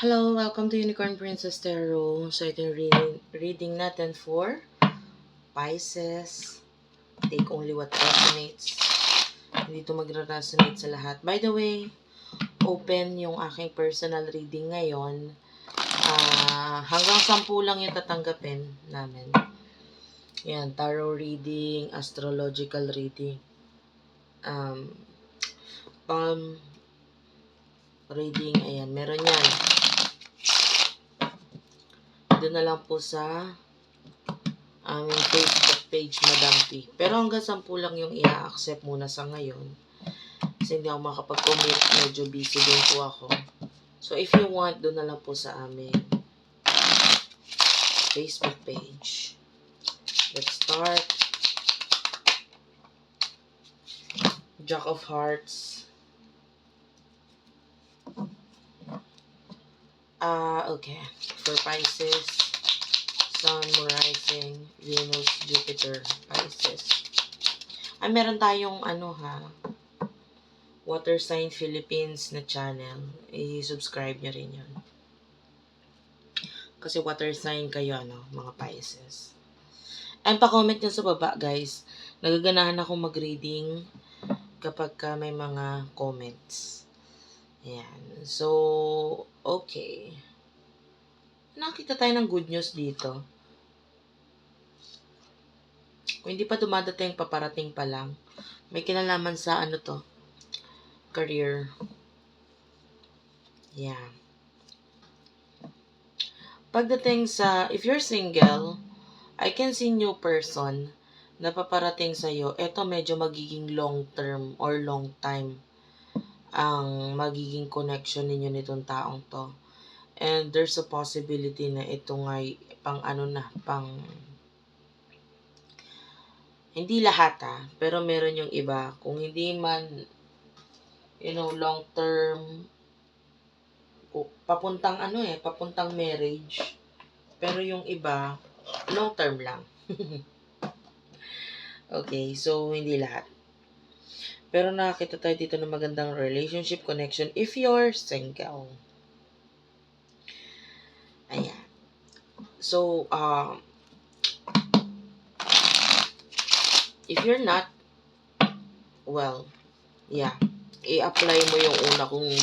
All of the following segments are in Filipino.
Hello, welcome to Unicorn Princess Tarot. So, ito yung reading, reading natin for Pisces. Take only what resonates. Hindi ito mag-resonate sa lahat. By the way, open yung aking personal reading ngayon. Ah, hanggang 10 lang yung tatanggapin namin. Yan, tarot reading, astrological reading. Um, palm reading, ayan, meron yan. Doon na lang po sa aming Facebook page, Madam P. Pero hanggang 10 lang yung i-accept muna sa ngayon. Kasi hindi ako makapag-commit. Medyo busy din po ako. So, if you want, doon na lang po sa aming Facebook page. Let's start. Jack of Hearts. Ah, okay. For Pisces, Sun, Moon Rising, Venus, Jupiter, Pisces. Ay, meron tayong ano ha, Water Sign Philippines na channel. I-subscribe nyo rin yun. Kasi water sign kayo, ano, mga Pisces. And pa-comment nyo sa baba, guys. Nagaganahan ako mag-reading kapag ka may mga comments. Ayan. So, okay. Nakita tayo ng good news dito. Kung hindi pa dumadating, paparating pa lang. May kinalaman sa ano to, career. Yeah. Pagdating sa, if you're single, I can see new person na paparating sa'yo. Ito medyo magiging long term or long time ang magiging connection ninyo nitong taong to. And there's a possibility na ito ngay pang ano na, pang hindi lahat ah, pero meron yung iba. Kung hindi man, you know, long term, pu- papuntang ano eh, papuntang marriage. Pero yung iba, long term lang. okay, so hindi lahat. Pero nakakita tayo dito ng magandang relationship connection if you're single. Ayan. So, uh, if you're not, well, yeah, i-apply mo yung una kong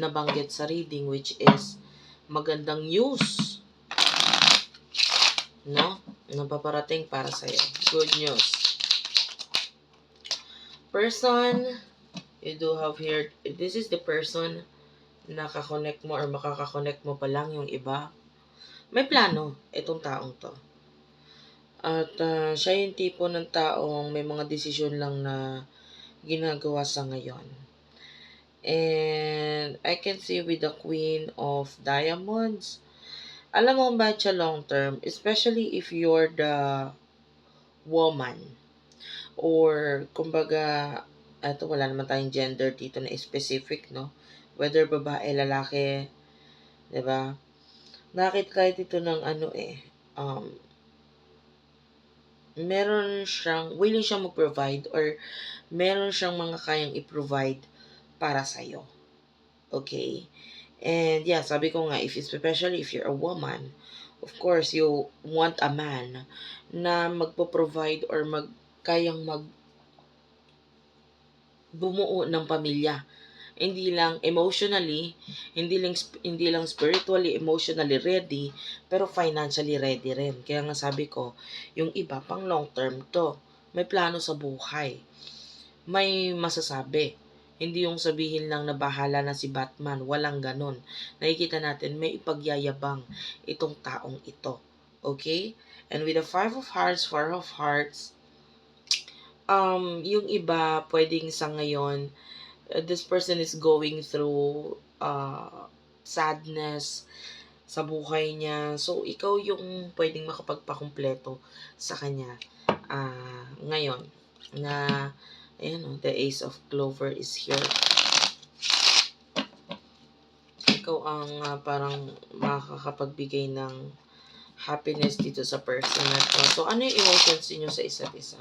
nabanggit sa reading which is magandang news. No? Napaparating para sa'yo. Good news person you do have here, this is the person na kakonect mo or makakakonect mo pa lang yung iba. May plano itong taong to. At uh, siya yung tipo ng taong may mga desisyon lang na ginagawa sa ngayon. And I can see with the Queen of Diamonds, alam mo ba siya long term, especially if you're the woman or kumbaga eto wala naman tayong gender dito na specific no? Whether babae lalaki 'di ba? Nakita tayo dito ng ano eh um meron siyang willing siyang mag-provide or meron siyang mga kayang i-provide para sa iyo okay? And yeah sabi ko nga if especially if you're a woman of course you want a man na magpo-provide or mag kayang mag bumuo ng pamilya. Hindi lang emotionally, hindi lang hindi lang spiritually, emotionally ready, pero financially ready rin. Kaya nga sabi ko, yung iba pang long term to. May plano sa buhay. May masasabi. Hindi yung sabihin lang na bahala na si Batman. Walang ganon. Nakikita natin, may ipagyayabang itong taong ito. Okay? And with the Five of Hearts, Four of Hearts, um, yung iba, pwedeng sa ngayon, uh, this person is going through uh, sadness sa buhay niya. So, ikaw yung pwedeng makapagpakumpleto sa kanya uh, ngayon. Na, ayan o, the Ace of Clover is here. Ikaw ang uh, parang makakapagbigay ng happiness dito sa person na to. So, ano yung emotions niyo sa isa't isa?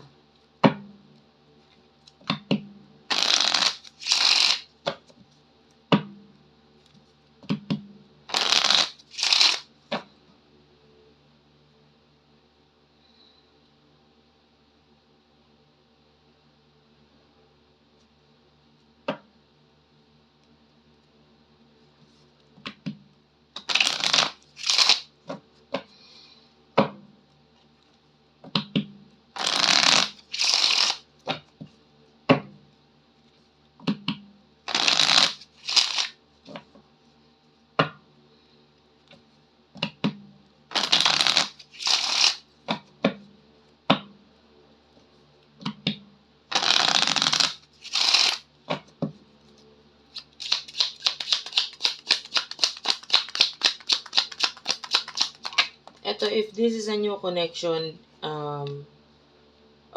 Eto, if this is a new connection, um,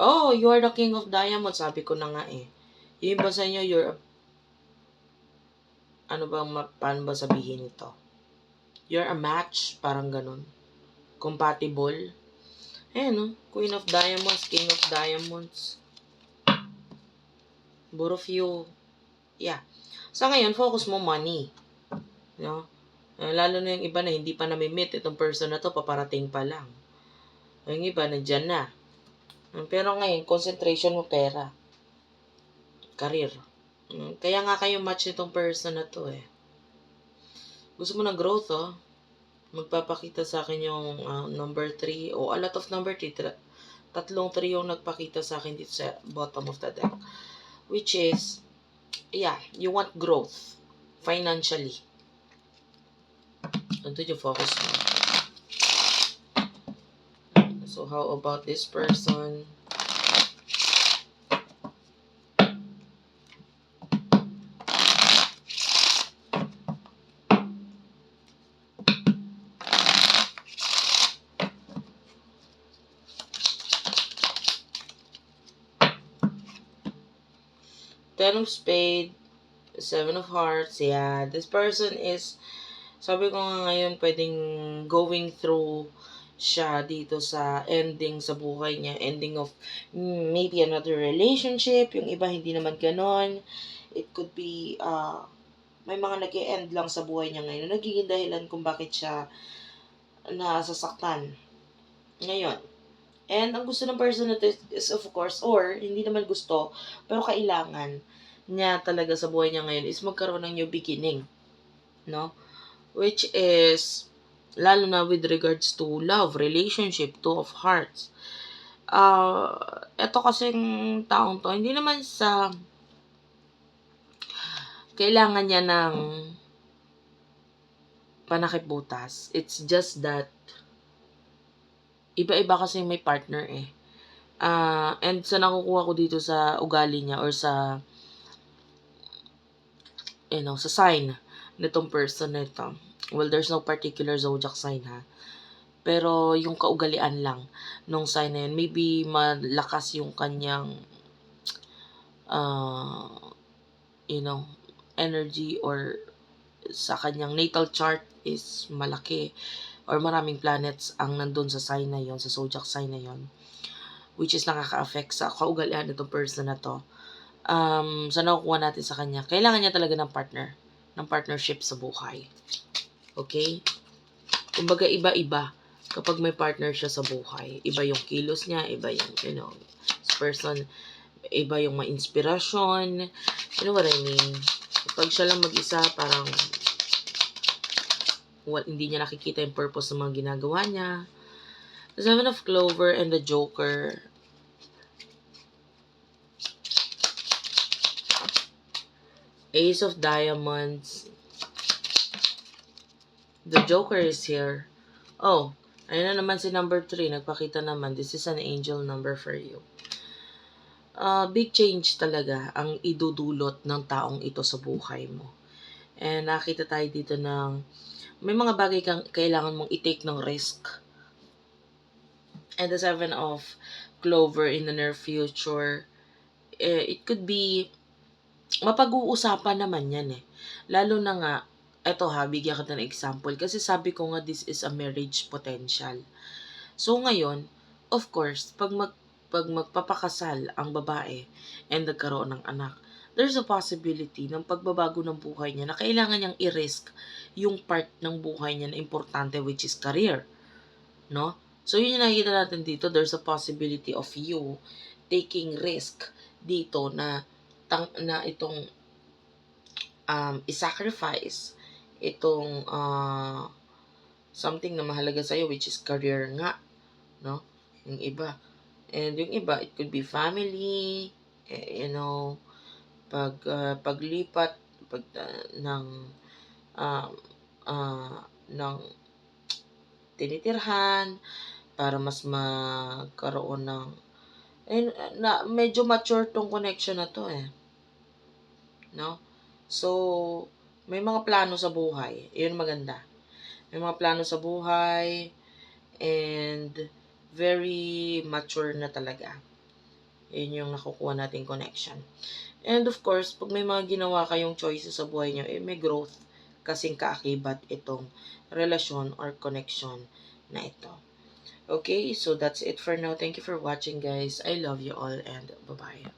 oh, you are the king of diamonds, sabi ko na nga eh. Yung iba sa inyo, you're, a- ano ba, paano ba sabihin ito? You're a match, parang ganun. Compatible. Ayan, no? Queen of diamonds, king of diamonds. Both of you, yeah. Sa ngayon, focus mo money. No? Eh, Lalo na yung iba na hindi pa nami-meet itong person na to, paparating pa lang. Yung iba, nandyan na. Pero ngayon, concentration mo pera. Career. Mm, Kaya nga kayo match nitong person na to eh. Gusto mo ng growth oh. Magpapakita sa akin yung ah, number 3 o a lot of number 3. Tatlong 3 yung nagpakita sa akin dito sa bottom of the deck. Which is, yeah, you want growth financially. Ito yung focus mo. So, how about this person? Ten of Spade, Seven of Hearts, yeah. This person is, sabi ko nga ngayon, pwedeng going through siya dito sa ending sa buhay niya. Ending of maybe another relationship. Yung iba hindi naman ganon. It could be, uh, may mga nag end lang sa buhay niya ngayon. Nagiging dahilan kung bakit siya nasasaktan. Ngayon. And ang gusto ng person na is of course, or hindi naman gusto, pero kailangan niya talaga sa buhay niya ngayon is magkaroon ng new beginning. No? Which is, lalo na with regards to love, relationship, two of hearts. Uh, eto kasing taong to, hindi naman sa kailangan niya ng panakibutas. It's just that iba-iba kasi may partner eh. Ah, and sa nakukuha ko dito sa ugali niya or sa you know, sa sign nitong person na ito. Well, there's no particular zodiac sign ha. Pero yung kaugalian lang nung sign na yun, maybe malakas yung kanyang uh, you know, energy or sa kanyang natal chart is malaki or maraming planets ang nandun sa sign na yon sa zodiac sign na yon which is nakaka-affect sa kaugalian nitong person na to um, sa nakukuha natin sa kanya, kailangan niya talaga ng partner, ng partnership sa buhay. Okay? Kumbaga, iba-iba kapag may partner siya sa buhay. Iba yung kilos niya, iba yung, you know, person, iba yung ma-inspirasyon. You know what I mean? Kapag siya lang mag-isa, parang well, hindi niya nakikita yung purpose ng mga ginagawa niya. The Seven of Clover and the Joker, Ace of Diamonds. The Joker is here. Oh, ayun na naman si number 3. Nagpakita naman. This is an angel number for you. Uh, big change talaga ang idudulot ng taong ito sa buhay mo. And nakita tayo dito ng may mga bagay kang kailangan mong i-take ng risk. And the seven of clover in the near future, eh, it could be mapag-uusapan naman yan eh. Lalo na nga, eto ha, bigyan kita ng example. Kasi sabi ko nga, this is a marriage potential. So ngayon, of course, pag, mag, pag magpapakasal ang babae and nagkaroon ng anak, there's a possibility ng pagbabago ng buhay niya na kailangan niyang i-risk yung part ng buhay niya na importante which is career. No? So yun yung nakikita natin dito, there's a possibility of you taking risk dito na tang, na itong um, i-sacrifice itong uh, something na mahalaga sa iyo which is career nga no? Yung iba. And yung iba it could be family eh, you know pag uh, paglipat pag uh, ng um, uh, ng tinitirhan para mas magkaroon ng eh, na medyo mature tong connection na to eh no so may mga plano sa buhay yun maganda may mga plano sa buhay and very mature na talaga. Yun yung nakukuha nating connection. And of course, pag may mga ginawa kayong choices sa buhay nyo, eh may growth kasing kaakibat itong relasyon or connection na ito. Okay, so that's it for now. Thank you for watching guys. I love you all and bye-bye.